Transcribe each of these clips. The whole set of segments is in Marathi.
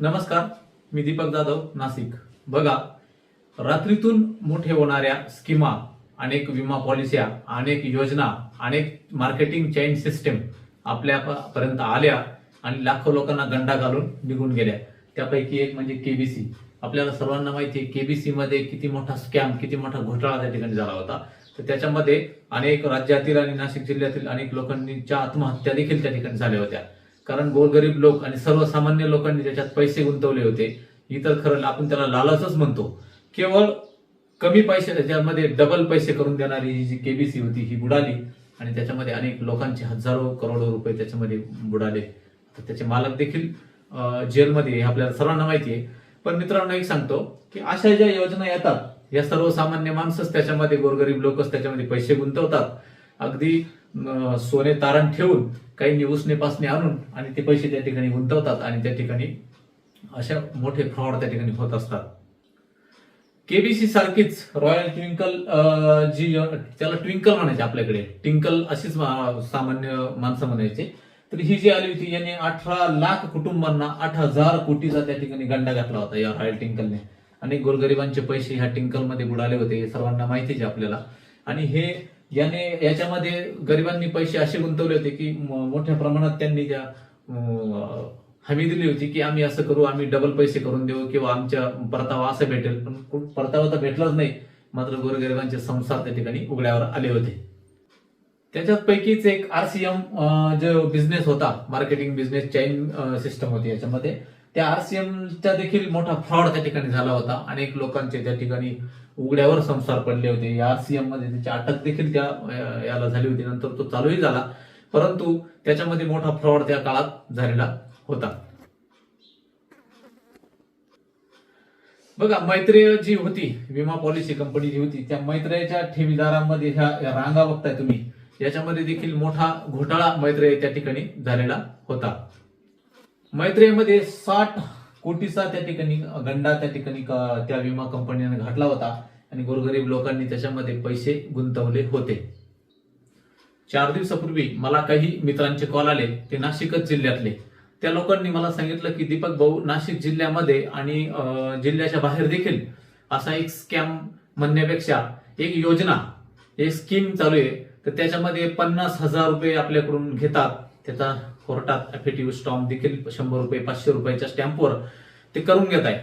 नमस्कार मी दीपक जाधव नाशिक. बघा रात्रीतून मोठे होणाऱ्या स्कीमा अनेक विमा पॉलिस्या अनेक योजना अनेक मार्केटिंग चेन सिस्टम आपल्यापर्यंत आल्या आणि लाखो लोकांना गंडा घालून निघून गेल्या. त्यापैकी एक म्हणजे केबीसी आपल्याला सर्वांना माहिती आहे केबीसी मध्ये किती मोठा स्कॅम किती मोठा घोटाळा त्या ठिकाणी झाला होता. तर त्याच्यामध्ये अनेक राज्यातील आणि नाशिक जिल्ह्यातील अनेक लोकांच्या आत्महत्या देखील त्या ठिकाणी झाल्या होत्या. कारण गोरगरीब लोक आणि सर्वसामान्य लोकांनी त्याच्यात पैसे गुंतवले होते इतर खरं आपण त्याला लालचच म्हणतो. केवळ कमी पैसे त्याच्यामध्ये डबल पैसे करून देणारी ही जी केबीसी होती ही बुडाली. आणि त्याच्यामध्ये अनेक लोकांचे हजारो करोडो रुपये त्याच्यामध्ये बुडाले. तर त्याचे मालक देखील जेलमध्ये हे आपल्याला सर्वांना माहिती आहे. पण मित्रांनो एक सांगतो की अशा ज्या योजना येतात या सर्वसामान्य माणसंच त्याच्यामध्ये गोरगरीब लोकच त्याच्यामध्ये पैसे गुंतवतात. अगदी सोने तारण ठेवून काही उसने पासने आणून आणि ते पैसे त्या ठिकाणी गुंतवतात आणि त्या ठिकाणी अशा मोठे फ्रॉड त्या ठिकाणी होत असतात. केबीसी सारखीच रॉयल ट्विंकल जी त्याला ट्विंकल म्हणायचे आपल्याकडे. ट्विंकल अशीच सामान्य माणसं म्हणायचे. तर ही जी आली होती याने अठरा लाख कुटुंबांना आठ हजार कोटीचा त्या ठिकाणी गंडा घातला होता या रॉयल टिंकलने अनेक गोरगरिबांचे पैसे ह्या टिंकलमध्ये बुडाले होते हे सर्वांना माहितीच आहे आपल्याला. आणि हे याने याच्यामध्ये गरिबांनी पैसे असे गुंतवले होते की मोठ्या प्रमाणात त्यांनी ज्या हमी दिली होती की आम्ही असं करू आम्ही डबल पैसे करून देऊ किंवा आमच्या परतावा असं भेटेल. पण परतावा तर भेटलाच नाही. मात्र गोरगरिबांचे संसार त्या ठिकाणी उघड्यावर आले होते. त्याच्यात पैकीच एक आरसीएम जो बिझनेस होता मार्केटिंग बिझनेस चेन सिस्टम होती याच्यामध्ये त्या आरसीएमचा देखील मोठा फ्रॉड त्या ठिकाणी झाला होता. अनेक लोकांचे त्या ठिकाणी उघड्यावर संसार पडले होते. या आरसीएममध्ये त्याची अटक देखील त्या याला झाली होती. नंतर तो चालूही झाला. परंतु त्याच्यामध्ये मोठा फ्रॉड त्या काळात झालेला होता. बघा मैत्रेय जी होती विमा पॉलिसी कंपनी जी होती त्या मैत्रेयच्या ठेवीदारांमध्ये ह्या रांगा बघताय तुम्ही. याच्यामध्ये देखील मोठा घोटाळा मैत्रेय त्या ठिकाणी झालेला होता. मैत्रेमध्ये साठ कोटीचा त्या ठिकाणी गंडा त्या ठिकाणी त्या विमा कंपनीने घातला होता आणि गोरगरीब लोकांनी त्याच्यामध्ये पैसे गुंतवले होते. चार दिवसापूर्वी मला काही मित्रांचे कॉल आले ते नाशिकच जिल्ह्यातले. त्या लोकांनी मला सांगितलं की दीपक भाऊ नाशिक जिल्ह्यामध्ये आणि जिल्ह्याच्या बाहेर देखील असा एक स्कॅम म्हणण्यापेक्षा एक योजना एक स्कीम चालू आहे. तर त्याच्यामध्ये पन्नास हजार रुपये आपल्याकडून घेतात. त्याचा कोर्टात अफिडेव्हिट स्टॉम्प देखील शंभर रुपये पाचशे रुपयाच्या स्टॅम्पवर ते करून घेत आहे.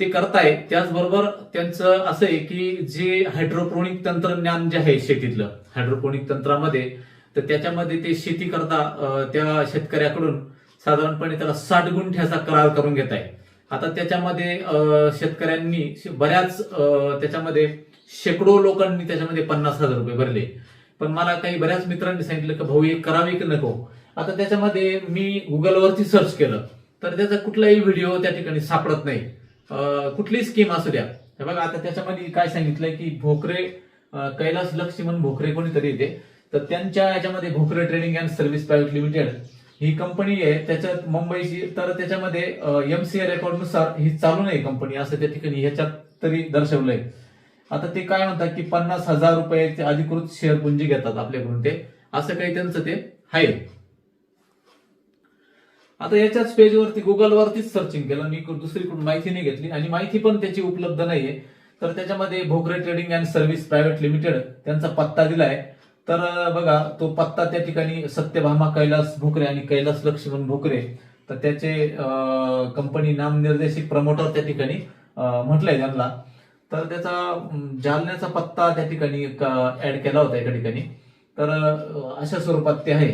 ते करताय. त्याचबरोबर त्यांचं असं आहे की जे हायड्रोपोनिक तंत्रज्ञान जे आहे शेतीतलं हायड्रोपोनिक तंत्रामध्ये तर त्याच्यामध्ये ते शेती करता त्या शेतकऱ्याकडून साधारणपणे त्याला साठ गुंठ्याचा करार करून घेत आहे. आता त्याच्यामध्ये शेतकऱ्यांनी बऱ्याच त्याच्यामध्ये शेकडो लोकांनी त्याच्यामध्ये पन्नास हजार रुपये भरले. पण मला काही बऱ्याच मित्रांनी सांगितलं की भाऊ एक करावे की नको? आता त्याच्यामध्ये मी गुगलवरती सर्च केलं तर त्याचा कुठलाही व्हिडिओ त्या ठिकाणी सापडत नाही. कुठलीही स्कीम असू द्या. हे बघा आता त्याच्यामध्ये काय सांगितलंय की भोकरे अं, कैलास लक्ष्मण भोकरे कोणीतरी येते. तर त्यांच्या याच्यामध्ये Bhokare trading and service private limited he company आहे. त्याच्यात मुंबईची तर त्याच्यामध्ये एमसीए रेकॉर्डनुसार ही चालू नाही कंपनी असं त्या ठिकाणी ह्याच्यात तरी दर्शवलंय. आता ते काय म्हणतात की पन्नास हजार रुपयाचे अधिकृत शेअर पुंजी घेतात आपल्याकडून ते. असं काही त्यांचं ते आहे. आता याच्याच पेजवरती गुगलवरतीच सर्चिंग केलं. मी दुसरीकडून माहिती नाही घेतली. आणि माहिती पण त्याची उपलब्ध नाहीये. तर त्याच्यामध्ये Bhokare trading and service private limited त्यांचा पत्ता दिलाय. तर बघा तो पत्ता त्या ठिकाणी सत्यभामा कैलास भोकरे आणि कैलास लक्ष्मण भोकरे. तर त्याचे कंपनी नामनिर्देशित प्रमोटर त्या ठिकाणी म्हटलंय त्यांना. तर त्याचा जालन्याचा पत्ता त्या ठिकाणी ऍड केला होता एका ठिकाणी. तर अशा स्वरूपात ते आहे.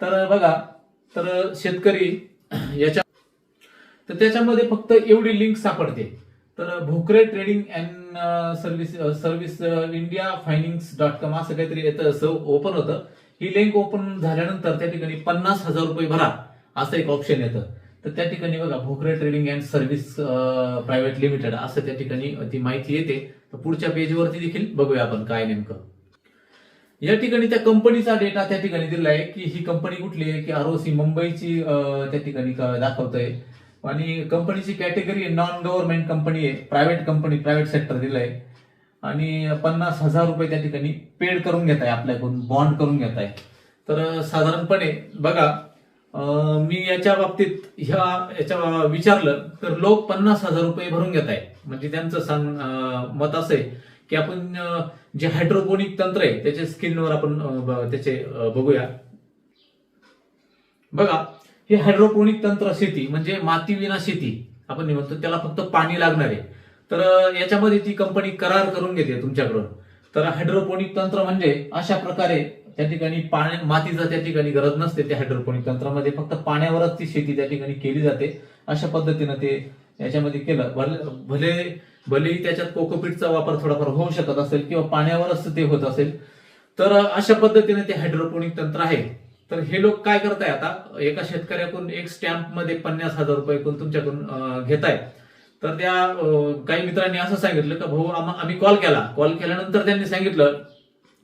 तर बघा तर शेतकरी याच्या तर त्याच्यामध्ये फक्त एवढी लिंक सापडते. तर Bhokare trading and service service India filings dot com असं काहीतरी येतं असं ओपन होतं. ही लिंक ओपन झाल्यानंतर त्या ठिकाणी पन्नास हजार रुपये भरा असं एक ऑप्शन येतं. तर त्या ठिकाणी बघा Bhokare trading and service private limited असं त्या ठिकाणी ती माहिती येते. तर पुढच्या पेजवरती देखील बघूया आपण काय नेमकं. या ठिकाणी त्या कंपनीचा डेटा त्या ठिकाणी दिलाय की ही कंपनी कुठली आहे की आरओसी मुंबईची त्या ठिकाणी क- दाखवतंय. आणि कंपनीची कॅटेगरी नॉन गव्हर्नमेंट कंपनी आहे प्रायव्हेट कंपनी प्रायव्हेट सेक्टर दिलंय. आणि पन्नास हजार रुपये त्या ठिकाणी पेड करून घेत आहे आपल्याकडून बॉन्ड करून घेत आहे तर साधारणपणे बघा मी याच्या बाबतीत ह्या याच्या विचारलं तर लोक पन्नास हजार रुपये भरून घेत आहे म्हणजे त्यांचं सांग मत असं आहे की आपण जे हायड्रोपोनिक तंत्र आहे त्याच्या स्क्रीनवर आपण त्याचे बघूया. बघा हे हायड्रोपोनिक तंत्र शेती म्हणजे माती विना शेती आपण म्हणतो त्याला फक्त पाणी लागणार आहे. तर याच्यामध्ये ती कंपनी करार करून घेते तुमच्याकडून. तर हायड्रोपोनिक तंत्र म्हणजे अशा प्रकारे त्या ठिकाणी पाण्या त्या ठिकाणी गरज नसते त्या हायड्रोपोनिक तंत्रामध्ये फक्त पाण्यावरच ती शेती त्या ठिकाणी केली जाते. अशा पद्धतीनं ते याच्यामध्ये केलं. भले भले भलेही त्याच्यात कोकोपीटचा वापर थोडाफार होऊ शकत असेल किंवा पाण्यावरच ते होत असेल तर अशा पद्धतीने ते हायड्रोपोनिक तंत्र आहे. तर हे लोक काय करताय आता? एका शेतकऱ्याकडून एक स्टॅम्पमध्ये पन्नास हजार रुपये तुमच्याकडून घेताय. तर त्या काही मित्रांनी असं सांगितलं का भाऊ आम्ही कॉल केला. कॉल केल्यानंतर त्यांनी सांगितलं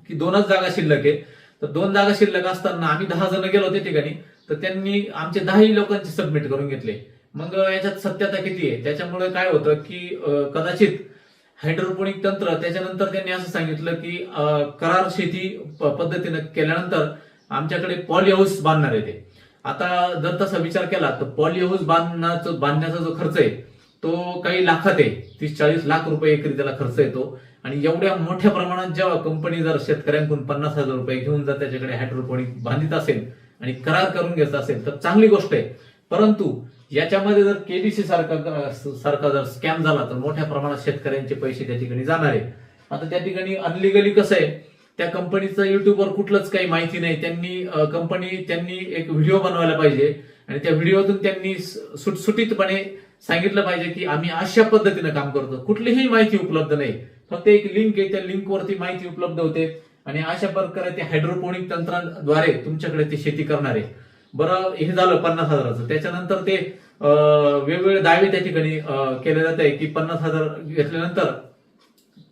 की दोनच जागा शिल्लक आहे. तर दोन जागा शिल्लक असताना आम्ही दहा जण गेलो त्या ठिकाणी. तर त्यांनी आमचे दहाही लोकांचे सबमिट करून घेतले. मग याच्यात सत्यता किती आहे? त्याच्यामुळे काय होतं की कदाचित हायड्रोपोनिक तंत्र त्याच्यानंतर त्यांनी असं सांगितलं की करार शेती प- पद्धतीनं केल्यानंतर आमच्याकडे पॉली हाऊस बांधणार आहे ते. आता जर तसा विचार केला तर पॉली हाऊस बांधण्याचा बांधण्याचा जो खर्च आहे तो काही लाखात आहे. तीस चाळीस लाख रुपये एकरी त्याला खर्च येतो. आणि एवढ्या मोठ्या प्रमाणात जेव्हा कंपनी जर शेतकऱ्यांकडून पन्नास हजार रुपये घेऊन जर त्याच्याकडे हायड्रोपोनिक बांधित असेल आणि करार करून घ्यायचा असेल तर चांगली गोष्ट आहे. परंतु याच्यामध्ये जर केबीसी सारखा सारखा जर स्कॅम झाला तर मोठ्या प्रमाणात शेतकऱ्यांचे पैसे त्या ठिकाणी जाणार. आहे आता त्या ठिकाणी अनलिगली कसं आहे त्या कंपनीचं युट्यूबवर कुठलंच काही माहिती नाही. त्यांनी कंपनी त्यांनी एक व्हिडिओ बनवायला पाहिजे आणि त्या व्हिडिओतून त्यांनी सुटसुटीतपणे सांगितलं पाहिजे की आम्ही अशा पद्धतीनं काम करतो. कुठलीही माहिती उपलब्ध नाही. फक्त एक लिंक आहे त्या लिंकवरती माहिती उपलब्ध होते. आणि अशा प्रकारे ते हायड्रोपोनिक तंत्राद्वारे तुमच्याकडे ते शेती करणार. आहे बरं हे झालं पन्नास हजाराचं. त्याच्यानंतर ते अं, वेगवेगळे दावे त्या ठिकाणी केले जात आहे की पन्नास हजार घेतल्यानंतर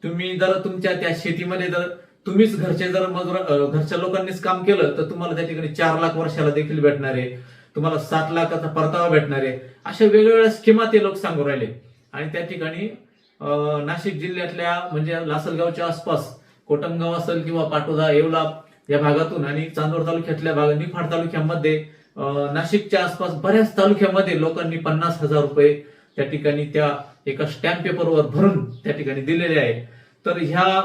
तुम्ही जर तुमच्या त्या शेतीमध्ये जर तुम्हीच घरचे जर मजूर घरच्या लोकांनीच काम केलं तर तुम्हाला त्या ठिकाणी चार लाख वर्षाला देखील भेटणार आहे. तुम्हाला सात लाखाचा परतावा भेटणार आहे. अशा वेगवेगळ्या स्कीमा ते लोक सांगू राहिले. आणि त्या ठिकाणी नाशिक जिल्ह्यातल्या म्हणजे लासलगावच्या आसपास कोटमगाव असेल किंवा पाटोदा येवला या भागातून आणि चांदोड तालुक्यातल्या भाग निफाड तालुक्यामध्ये नाशिकच्या आसपास बऱ्याच तालुक्यामध्ये लोकांनी पन्नास हजार रुपये त्या ठिकाणी त्या एका स्टॅम्प पेपरवर भरून त्या ठिकाणी दिलेले आहे. तर ह्या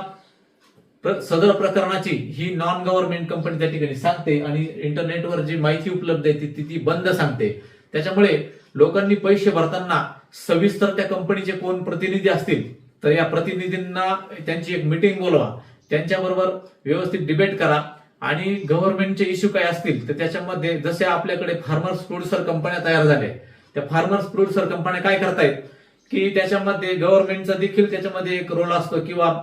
प्र- सदर प्रकरणाची ही नॉन गव्हर्नमेंट कंपनी त्या ठिकाणी सांगते आणि इंटरनेटवर जी माहिती उपलब्ध आहे ती- ती ती बंद सांगते. त्याच्यामुळे लोकांनी पैसे भरताना सविस्तर त्या कंपनीचे कोण प्रतिनिधी असतील तर या प्रतिनिधींना त्यांची एक मिटिंग बोलवा. त्यांच्याबरोबर व्यवस्थित डिबेट करा. आणि गव्हर्नमेंटचे इश्यू काय असतील तर त्याच्यामध्ये जसे आपल्याकडे फार्मर्स प्रोड्युसर कंपन्या तयार झाल्या त्या फार्मर्स प्रोड्युसर कंपन्या काय करतायत की त्याच्यामध्ये गव्हर्नमेंटचा देखील त्याच्यामध्ये एक रोल असतो किंवा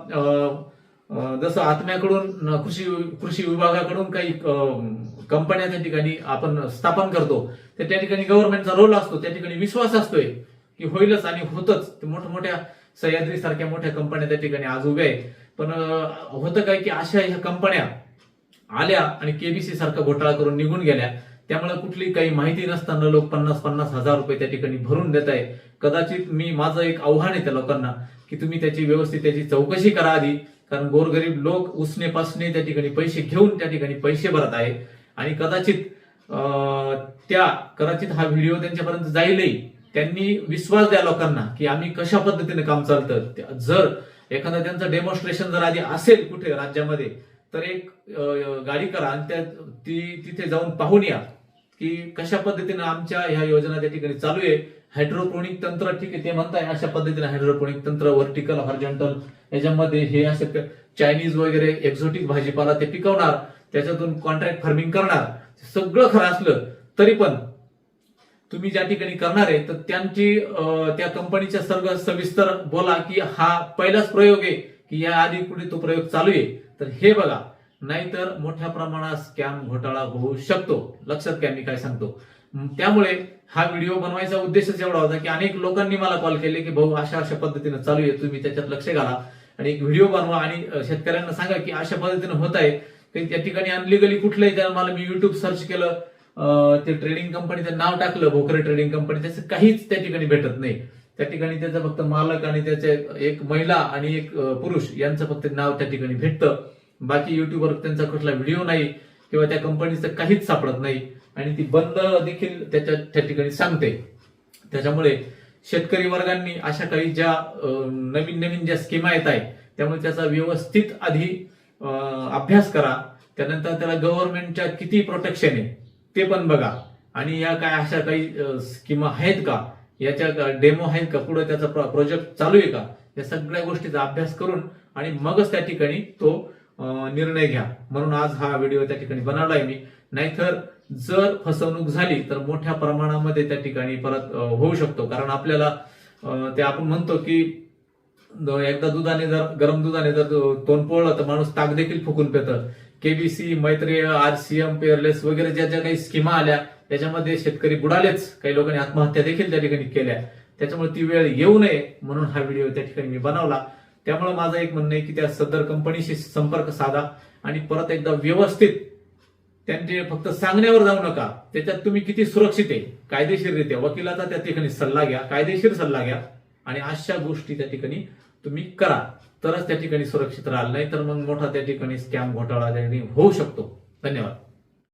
जसं आत्म्याकडून कृषी कृषी विभागाकडून काही कंपन्या त्या ठिकाणी आपण स्थापन करतो तर त्या ठिकाणी गव्हर्नमेंटचा रोल असतो त्या ठिकाणी विश्वास असतोय की होईलच आणि होतच. ते मोठमोठ्या सह्याद्री सारख्या मोठ्या कंपन्या त्या ठिकाणी आज उभ्या आहेत. पण होतं काय की अशा ह्या कंपन्या आल्या आणि केबीसी सारखा घोटाळा करून निघून गेल्या. त्यामुळे कुठली काही माहिती नसताना लोक पन्नास पन्नास हजार रुपये त्या ठिकाणी भरून देत आहे कदाचित मी माझं एक आव्हान आहे त्या लोकांना की तुम्ही त्याची व्यवस्थित त्याची चौकशी करा आधी. कारण गोरगरीब लोक उसने पासने त्या ठिकाणी पैसे घेऊन त्या ठिकाणी पैसे भरत आहे. आणि कदाचित त्या कदाचित हा व्हिडिओ त्यांच्यापर्यंत जाईलही. त्यांनी विश्वास द्या लोकांना की आम्ही कशा पद्धतीने काम चालतं. जर एखादं त्यांचं डेमॉन्स्ट्रेशन जर आधी असेल कुठे राज्यामध्ये तर एक गाडी करा आणि त्या ती तिथे जाऊन पाहून या की कशा पद्धतीने आमच्या ह्या योजना त्या ठिकाणी चालू आहे. हायड्रोपोनिक तंत्र ठीक आहे ते म्हणताय अशा पद्धतीने हायड्रोपोनिक तंत्र व्हर्टिकल हॉर्जेंटल याच्यामध्ये हे असे चायनीज वगैरे एक्झोटिक भाजीपाला ते पिकवणार त्याच्यातून कॉन्ट्रॅक्ट फार्मिंग करणार. सगळं खरं असलं तरी पण तुम्ही ज्या ठिकाणी करणार आहे तर त्यांची त्या कंपनीच्या सर्व सविस्तर बोला की हा पहिलाच प्रयोग आहे की या आधी कुठे तो प्रयोग चालू आहे. तर हे बघा. नाहीतर मोठ्या प्रमाणात स्कॅम घोटाळा होऊ शकतो. लक्षात घ्या मी काय सांगतो. त्यामुळे हा व्हिडिओ बनवायचा उद्देशच एवढा होता की अनेक लोकांनी मला कॉल केले की भाऊ अशा अशा पद्धतीनं चालू आहे तुम्ही त्याच्यात लक्ष घाला आणि एक व्हिडिओ बनवा आणि शेतकऱ्यांना सांगा की अशा पद्धतीनं होत आहे. की त्या ठिकाणी अनलिगली कुठलंही त्या मला मी युट्यूब सर्च केलं ते ट्रेडिंग कंपनीचं नाव टाकलं भोकरे ट्रेडिंग कंपनी त्याचं काहीच त्या ठिकाणी भेटत नाही. त्या ठिकाणी त्याचा फक्त मालक आणि त्याचे एक महिला आणि एक पुरुष यांचं फक्त नाव त्या ठिकाणी भेटतं. बाकी युट्यूबवर त्यांचा कुठला व्हिडिओ नाही किंवा त्या कंपनीचं काहीच सापडत नाही. आणि ती बंद देखील त्याच्या त्या ठिकाणी सांगते. त्याच्यामुळे शेतकरी वर्गांनी अशा काही ज्या नवीन नवीन ज्या स्कीमा येत आहेत त्यामुळे त्याचा व्यवस्थित आधी अभ्यास करा. त्यानंतर त्याला गव्हर्नमेंटच्या किती प्रोटेक्शन आहे ते पण बघा. आणि या काय अशा काही स्कीमा आहेत का? याच्या डेमो आहे का पुढे त्याचा प्रोजेक्ट चालू आहे का? या सगळ्या गोष्टीचा अभ्यास करून आणि मगच त्या ठिकाणी तो निर्णय घ्या. म्हणून आज हा व्हिडिओ त्या ठिकाणी बनवलाय मी. नाहीतर जर फसवणूक झाली तर मोठ्या प्रमाणामध्ये त्या ठिकाणी परत होऊ शकतो. कारण आपल्याला ते आपण म्हणतो की एकदा दुधाने जर गरम दुधाने जर तोंड पोळलं तर माणूस ताक देखील फुकून पेतं. केबीसी मैत्रीय आरसीएम पेअरलेस वगैरे ज्या ज्या काही स्कीमा आल्या त्याच्यामध्ये शेतकरी बुडालेच. काही लोकांनी आत्महत्या देखील त्या ठिकाणी केल्या. त्याच्यामुळे ती वेळ येऊ नये म्हणून हा व्हिडिओ त्या ठिकाणी मी बनवला. त्यामुळे माझं एक म्हणणं आहे की त्या सदर कंपनीशी संपर्क साधा आणि परत एकदा व्यवस्थित त्यांचे फक्त सांगण्यावर जाऊ नका. त्याच्यात तुम्ही किती सुरक्षित आहे? कायदेशीररित्या वकिलाचा त्या ठिकाणी सल्ला घ्या कायदेशीर सल्ला घ्या आणि अशा गोष्टी त्या ठिकाणी तुम्ही करा. तरच त्या ठिकाणी सुरक्षित राहाल. नाही तर मग मोठा त्या ठिकाणी स्कॅम घोटाळा त्या ठिकाणी होऊ शकतो. धन्यवाद.